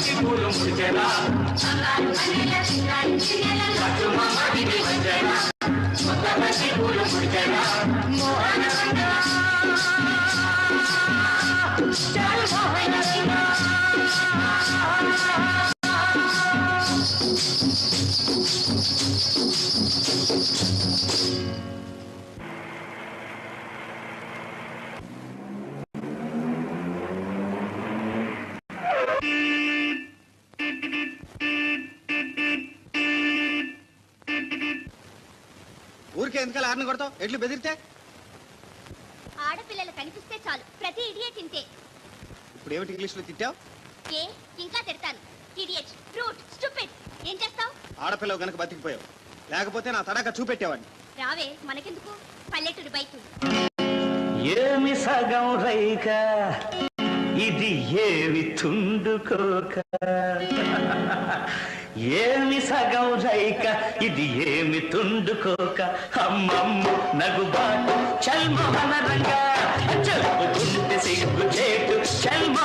మంచి ముంచెలా ఊరికే ఎందుకలా ఆరిని కొడతావు? ఎట్లు బెదిరితే? ఆడపిల్లలు కనిపిస్తే చాలు. ప్రతి ఇడియట్ ఇంతే. ఇప్పుడు ఏమిటి ఇంగ్లీష్లో తిట్టావు? ఏ ఇంకా తిడతాను. ఇడియట్ ఫ్రూట్ స్టూపిడ్ ఏం చేస్తావు? ఆడపిల్ల గనక బతికిపోయావు. లేకపోతే నా తడాక చూపెట్టేవాడిని. రావే మనకెందుకు? పల్లెటూరు బైకు. ఏమి సగం రైక? ఇది ఏమి తుండుకోక ఏమి సగం రైక ఇది ఏమి తుండుకోక. అమ్మమ్మ నగుబాటు చల్మోహన రంగా చెప్పుకుంటే సిగ్గు చేటు చల్మ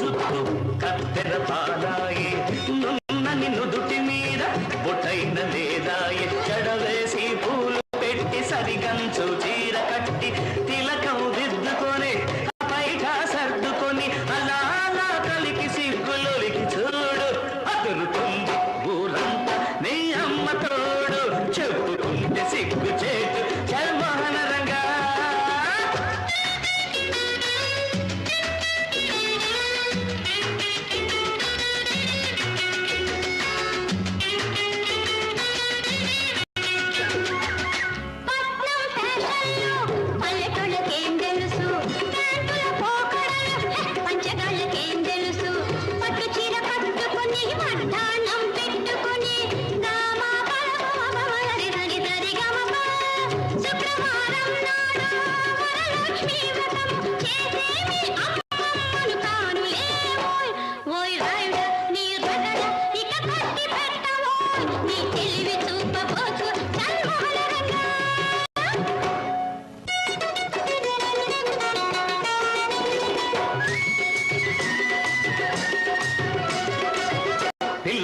జుట్టు కత్తెర పాదాయి నున్నని నుదుటి మీద బొటైన లేదాయి.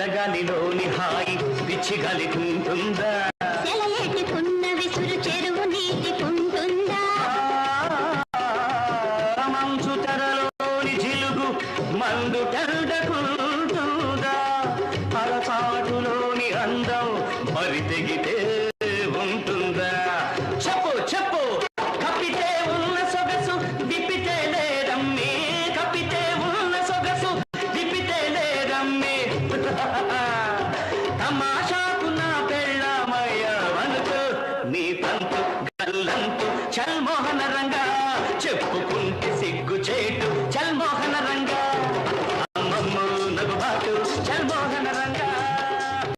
పిల్లగాలిలోని హాయి పిచ్చిగలికుంటుందా సెలయేటుకున్న విసురు చెరువు నీటికుంటుందా? మంచు తెరలోని జిలుగు మందు టెండకుంటుందా అలపాటులోని అందం మరి తెగితే మోహన రంగా చెప్పుకో